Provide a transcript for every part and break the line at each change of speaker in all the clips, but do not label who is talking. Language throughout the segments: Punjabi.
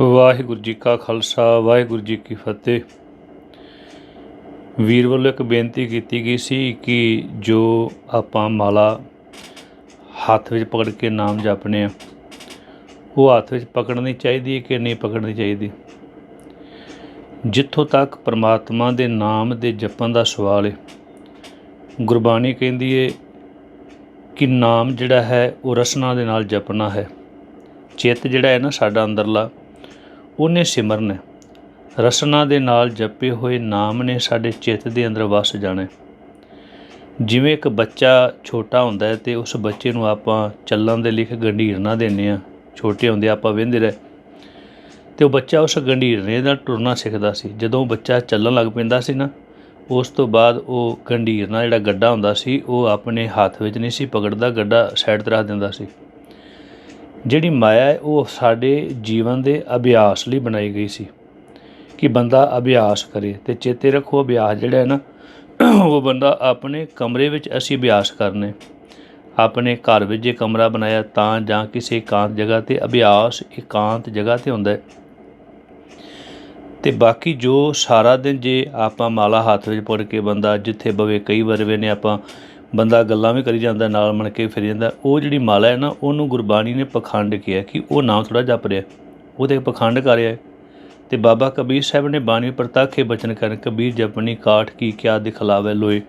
ਵਾਹਿਗੁਰੂ ਜੀ ਕਾ ਖਾਲਸਾ, ਵਾਹਿਗੁਰੂ ਜੀ ਕੀ ਫਤਿਹ। ਵੀਰ ਵੱਲੋਂ ਇੱਕ ਬੇਨਤੀ ਕੀਤੀ ਗਈ ਸੀ ਕਿ ਜੋ ਆਪਾਂ ਮਾਲਾ ਹੱਥ ਵਿੱਚ ਪਕੜ ਕੇ ਨਾਮ ਜਪਨੇ ਆ, ਉਹ ਹੱਥ ਵਿੱਚ ਪਕੜਨੀ ਚਾਹੀਦੀ ਹੈ ਕਿ ਨਹੀਂ ਪਕੜਨੀ ਚਾਹੀਦੀ? ਜਿੱਥੋਂ ਤੱਕ ਪ੍ਰਮਾਤਮਾ ਦੇ ਨਾਮ ਦੇ ਜਪਣ ਦਾ ਸਵਾਲ ਹੈ ਗੁਰਬਾਣੀ ਕਹਿੰਦੀ ਹੈ ਕਿ ਨਾਮ ਜਿਹੜਾ ਹੈ, ਉਹ ਰਸਨਾ ਦੇ ਨਾਲ ਜਪਣਾ ਹੈ। ਚਿੱਤ ਜਿਹੜਾ ਹੈ ਨਾ ਸਾਡਾ ਅੰਦਰਲਾ ਉਹਨੇ ਸਿਮਰਨ ਹੈ ਰਸਨਾ ਦੇ ਨਾਲ ਜਪੇ ਹੋਏ ਨਾਮ ਨੇ ਸਾਡੇ ਚਿੱਤ ਦੇ ਅੰਦਰ ਵਸ ਜਾਣਾ। ਜਿਵੇਂ ਇੱਕ ਬੱਚਾ ਛੋਟਾ ਹੁੰਦਾ ਹੈ ਤੇ ਉਸ ਬੱਚੇ ਨੂੰ ਆਪਾਂ ਚੱਲਣ ਦੇ ਲਿਖ ਇੱਕ ਗੰਢੀਰਨਾ ਦਿੰਦੇ ਆ ਛੋਟੇ ਹੁੰਦੇ ਆਪਾਂ ਵਹਿੰਦੇ ਰਹੇ। ਤੇ ਉਹ ਬੱਚਾ ਉਸ ਗੰਢੀਰਨੇ ਦਾ ਟੁਰਨਾ ਸਿੱਖਦਾ ਸੀ। ਜਦੋਂ ਬੱਚਾ ਚੱਲਣ ਲੱਗ ਪੈਂਦਾ ਸੀ ਨਾ, ਉਸ ਤੋਂ ਬਾਅਦ ਉਹ ਗੰਢੀਰਨਾ ਜਿਹੜਾ ਗੱਡਾ ਹੁੰਦਾ ਸੀ, ਉਹ ਆਪਣੇ ਹੱਥ ਵਿੱਚ ਨਹੀਂ ਸੀ, ਪਕੜਦਾ, ਗੱਡਾ ਸਾਈਡ ਤੇ ਰੱਖ ਦਿੰਦਾ ਸੀ। ਜਿਹੜੀ ਮਾਇਆ ਹੈ, ਉਹ ਸਾਡੇ ਜੀਵਨ ਦੇ ਅਭਿਆਸ ਲਈ ਬਣਾਈ ਗਈ ਸੀ ਕਿ ਬੰਦਾ ਅਭਿਆਸ ਕਰੇ ਤੇ ਚੇਤੇ ਰੱਖੋ, ਅਭਿਆਸ ਜਿਹੜਾ ਹੈ ਨਾ, ਉਹ ਬੰਦਾ ਆਪਣੇ ਕਮਰੇ ਵਿੱਚ ਅਸੀਂ ਅਭਿਆਸ ਕਰਨੇ। ਆਪਣੇ ਘਰ ਵਿੱਚ ਜੇ ਕਮਰਾ ਬਣਾਇਆ ਤਾਂ ਜਾਂ ਕਿਸੇ ਇਕਾਂਤ ਜਗ੍ਹਾ ਤੇ ਅਭਿਆਸ ਇਕਾਂਤ ਜਗ੍ਹਾ ਤੇ ਹੁੰਦਾ ਹੈ। ਤੇ ਬਾਕੀ ਜੋ ਸਾਰਾ ਦਿਨ ਜੇ ਆਪਾਂ ਮਾਲਾ ਹੱਥ ਵਿੱਚ ਪੜ ਕੇ ਬੰਦਾ ਜਿੱਥੇ ਬਵੇ, ਕਈ ਵਾਰ ਵੇ ਨੇ ਆਪਾਂ ਬੰਦਾ ਗੱਲਾਂ ਵੀ ਕਰੀ ਜਾਂਦਾ, ਨਾਲ ਮਣ ਕੇ ਫਿਰ ਜਾਂਦਾ। ਉਹ ਜਿਹੜੀ ਮਾਲਾ ਹੈ ਨਾ, ਉਹਨੂੰ ਗੁਰਬਾਣੀ ਨੇ ਪਖੰਡ ਕਿਹਾ ਕਿ ਉਹ ਨਾਮ ਥੋੜਾ ਜਪ ਰਿਹਾ। ਉਹ ਉਹਦੇ ਪਖੰਡ ਕਰ ਰਿਹਾ ਹੈ। ਤੇ ਬਾਬਾ ਕਬੀਰ ਸਾਹਿਬ ਨੇ ਬਾਣੀ ਪ੍ਰਤਾਖੇ ਬਚਨ ਕਰਨ, ਕਬੀਰ ਜਪਣੀ ਕਾਠ ਕੀ ਕਿਆ ਦਿਖਲਾਵੇ ਲੋਏ।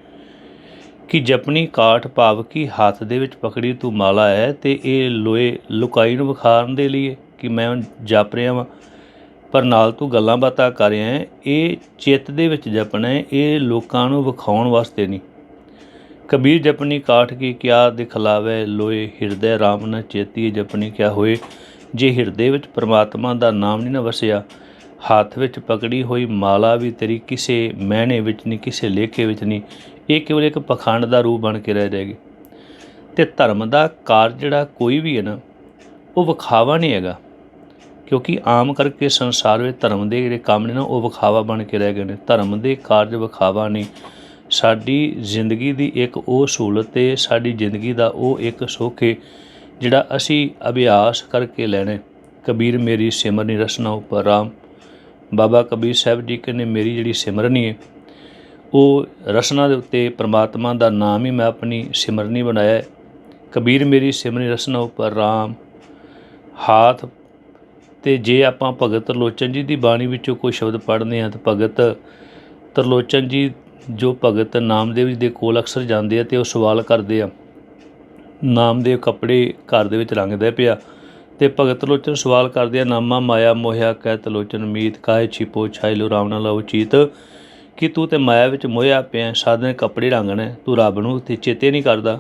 ਕਿ ਜਪਣੀ ਕਾਠ ਭਾਵ ਕੀ ਹੱਥ ਦੇ ਵਿੱਚ ਪਕੜੀ ਤੂੰ ਮਾਲਾ ਹੈ ਤੇ ਇਹ ਲੋਏ ਲੁਕਾਈ ਨੂੰ ਵਿਖਾਰਨ ਦੇ ਲਈ ਕਿ ਮੈਂ ਹੁਣ ਜਪ ਰਿਹਾ ਵਾਂ। ਪਰ ਨਾਲ ਤੂੰ ਗੱਲਾਂ ਬਾਤਾਂ ਕਰ ਰਿਹਾ ਹੈ, ਇਹ ਚਿੱਤ ਦੇ ਵਿੱਚ ਜਪਣਾ ਹੈ, ਇਹ ਲੋਕਾਂ ਨੂੰ ਵਿਖਾਉਣ ਵਾਸਤੇ ਨਹੀਂ। ਕਬੀਰ ਜਪਨੀ ਕਾਠ ਕੀ ਕਿਆ ਦਿਖਲਾਵੇ ਲੋਏ ਹਿਰਦੈ RAM ਨ ਚੇਤੀ ਜਪਨੀ ਕਿਆ ਹੋਏ। ਜੇ ਹਿਰਦੇ ਵਿੱਚ ਪ੍ਰਮਾਤਮਾ ਦਾ ਨਾਮ ਨਹੀਂ ਨਾ ਵਸਿਆ, ਹੱਥ ਵਿੱਚ ਪਕੜੀ ਹੋਈ ਮਾਲਾ ਵੀ ਤੇਰੀ ਕਿਸੇ ਮਹਿਣੇ ਵਿੱਚ ਨਹੀਂ ਕਿਸੇ ਲੇਖੇ ਵਿੱਚ ਨਹੀਂ ਇਹ ਕੇਵਲ ਇੱਕ ਪਖੰਡ ਦਾ ਰੂਪ ਬਣ ਕੇ ਰਹਿ ਜਾਏਗੀ। ਤੇ ਧਰਮ ਦਾ ਕਾਰਜ ਜਿਹੜਾ ਕੋਈ ਵੀ ਹੈ ਨਾ, ਉਹ ਵਿਖਾਵਾ ਨਹੀਂ ਹੈਗਾ। ਕਿਉਂਕਿ ਆਮ ਕਰਕੇ ਸੰਸਾਰ ਵਿੱਚ ਧਰਮ ਦੇ ਜਿਹੜੇ ਕੰਮ ਨੇ ਨਾ, ਉਹ ਵਿਖਾਵਾ ਬਣ ਕੇ ਰਹਿ ਗਏ ਨੇ। ਧਰਮ ਦੇ ਕਾਰਜ ਵਿਖਾਵਾ ਨਹੀਂ। ਸਾਡੀ ਜ਼ਿੰਦਗੀ ਦੀ ਇੱਕ ਉਹ ਸਹੂਲਤ ਤੇ ਸਾਡੀ ਜ਼ਿੰਦਗੀ ਦਾ ਉਹ ਇੱਕ ਸੁੱਖ ਹੈ ਜਿਹੜਾ ਅਸੀਂ ਅਭਿਆਸ ਕਰਕੇ ਲੈਣੇ ਕਬੀਰ ਮੇਰੀ ਸਿਮਰਨੀ ਰਸਨਾ ਉਪਰ ਰਾਮ। ਬਾਬਾ ਕਬੀਰ ਸਾਹਿਬ ਜੀ ਕਹਿੰਦੇ, ਮੇਰੀ ਜਿਹੜੀ ਸਿਮਰਨੀ ਹੈ, ਉਹ ਰਸਨਾ ਦੇ ਉੱਤੇ ਪ੍ਰਮਾਤਮਾ ਦਾ ਨਾਮ ਹੀ ਮੈਂ ਆਪਣੀ ਸਿਮਰਨੀ ਬਣਾਇਆ ਕਬੀਰ ਮੇਰੀ ਸਿਮਰਨੀ ਰਸਨਾ ਉਪਰ ਰਾਮ। ਹਾਥ ਤੇ ਜੇ ਆਪਾਂ ਭਗਤ ਤਰਲੋਚਨ ਜੀ ਦੀ ਬਾਣੀ ਵਿੱਚੋਂ ਕੋਈ ਸ਼ਬਦ ਪੜ੍ਹਦੇ ਹਾਂ ਤਾਂ ਭਗਤ ਤਰਲੋਚਨ ਜੀ ਜੋ ਭਗਤ ਨਾਮਦੇਵ ਜੀ ਦੇ ਕੋਲ ਅਕਸਰ ਜਾਂਦੇ ਆ ਤੇ ਉਹ ਸਵਾਲ ਕਰਦੇ ਆ, ਨਾਮਦੇਵ ਕੱਪੜੇ ਘਰ ਦੇ ਵਿੱਚ ਰੰਗਦਾ ਪਿਆ ਤੇ ਭਗਤ ਲੋਚਨ ਸਵਾਲ ਕਰਦੇ ਆ, ਨਾਮਾ ਮਾਇਆ ਮੋਹਿਆ ਕਹਿ ਤਲੋਚਨ ਮੀਤ ਕਾਇ ਛਿਪੋ ਛਾਇ ਲੋ ਰਾਮ ਨਾਲ ਲਓ ਚੀਤ। ਕਿ ਤੂੰ ਤੇ ਮਾਇਆ ਵਿੱਚ ਮੋਹਿਆ ਪਿਆ, ਸਾਧਨ ਕੱਪੜੇ ਰੰਗਣਾ, ਤੂੰ ਰੱਬ ਨੂੰ ਤੇ ਚੇਤੇ ਨਹੀਂ ਕਰਦਾ?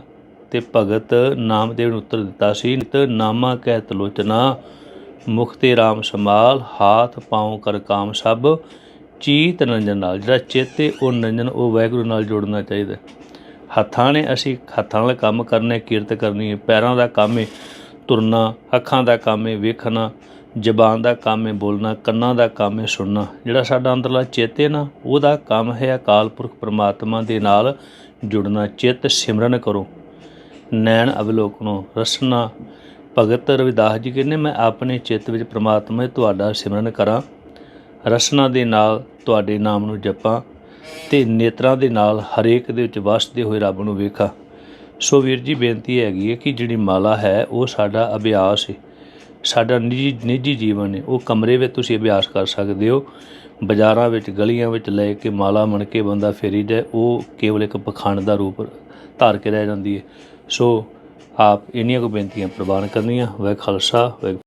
ਤੇ ਭਗਤ ਨਾਮਦੇਵ ਨੂੰ ਉੱਤਰ ਦਿੱਤਾ ਸੀ ਤੇ ਨਾਮਾ ਕਹਿ ਤਲੋਚਨਾ ਮੁਖ ਤੇ ਰਾਮ ਸਮਾਲ ਹਾਥ ਪਾਉ ਕਰ ਕਾਮ ਸਭ ਚੀਤ ਨੰਜਨ ਨਾਲ, ਜਿਹੜਾ ਚੇਤੇ ਉਹ ਨੰਜਨ, ਉਹ ਵਾਹਿਗੁਰੂ ਨਾਲ ਜੋੜਨਾ ਚਾਹੀਦਾ ਹੱਥਾਂ ਨੇ ਅਸੀਂ ਹੱਥਾਂ ਨਾਲ ਕੰਮ ਕਰਨੇ, ਕਿਰਤ ਕਰਨੀ ਹੈ। ਪੈਰਾਂ ਦਾ ਕੰਮ ਹੈ ਤੁਰਨਾ, ਅੱਖਾਂ ਦਾ ਕੰਮ ਹੈ ਵੇਖਣਾ, ਜ਼ਬਾਨ ਦਾ ਕੰਮ ਹੈ ਬੋਲਣਾ, ਕੰਨਾਂ ਦਾ ਕੰਮ ਹੈ ਸੁਣਨਾ। ਜਿਹੜਾ ਸਾਡਾ ਅੰਦਰਲਾ ਚੇਤੇ ਨਾ, ਉਹਦਾ ਕੰਮ ਹੈ ਅਕਾਲ ਪੁਰਖ ਪ੍ਰਮਾਤਮਾ ਦੇ ਨਾਲ ਜੁੜਨਾ। ਚਿੱਤ ਸਿਮਰਨ ਕਰੋ, ਨੈਣ ਅਵਲੋਕਨੋ, ਰਸਨਾ, ਭਗਤ ਰਵਿਦਾਸ ਜੀ ਕਹਿੰਦੇ, ਮੈਂ ਆਪਣੇ ਚਿੱਤ ਵਿੱਚ ਪ੍ਰਮਾਤਮਾ ਤੁਹਾਡਾ ਸਿਮਰਨ ਕਰਾਂ। ਰਸਨਾ ਦੇ ਨਾਲ ਤੁਹਾਡੇ ਨਾਮ ਨੂੰ ਜਪਾਂ ਤੇ ਨੇਤਰਾਂ ਦੇ ਨਾਲ ਹਰੇਕ ਦੇ ਵਿੱਚ ਵਸਦੇ ਹੋਏ ਰੱਬ ਨੂੰ ਵੇਖਾਂ। ਸੋ ਵੀਰ ਜੀ, ਬੇਨਤੀ ਹੈਗੀ ਹੈ ਕਿ ਜਿਹੜੀ ਮਾਲਾ ਹੈ, ਉਹ ਸਾਡਾ ਅਭਿਆਸ ਹੈ ਸਾਡਾ ਨਿੱਜੀ ਨਿੱਜੀ ਜੀਵਨ ਹੈ ਉਹ ਕਮਰੇ ਵਿੱਚ ਤੁਸੀਂ ਅਭਿਆਸ ਕਰ ਸਕਦੇ ਹੋ। ਬਾਜ਼ਾਰਾਂ ਵਿੱਚ, ਗਲੀਆਂ ਵਿੱਚ ਲੈ ਕੇ ਮਾਲਾ ਮਣ ਕੇ ਬੰਦਾ ਫੇਰੀ ਜਾਏ, ਉਹ ਕੇਵਲ ਇੱਕ ਪਖੰਡ ਦਾ ਰੂਪ ਧਾਰ ਕੇ ਰਹਿ ਜਾਂਦੀ ਹੈ ਸੋ ਆਪ ਇੰਨੀਆਂ ਕੋ ਬੇਨਤੀਆਂ ਪ੍ਰਵਾਨ ਕਰਨੀਆਂ। ਵੈ ਖਾਲਸਾ ਵੈ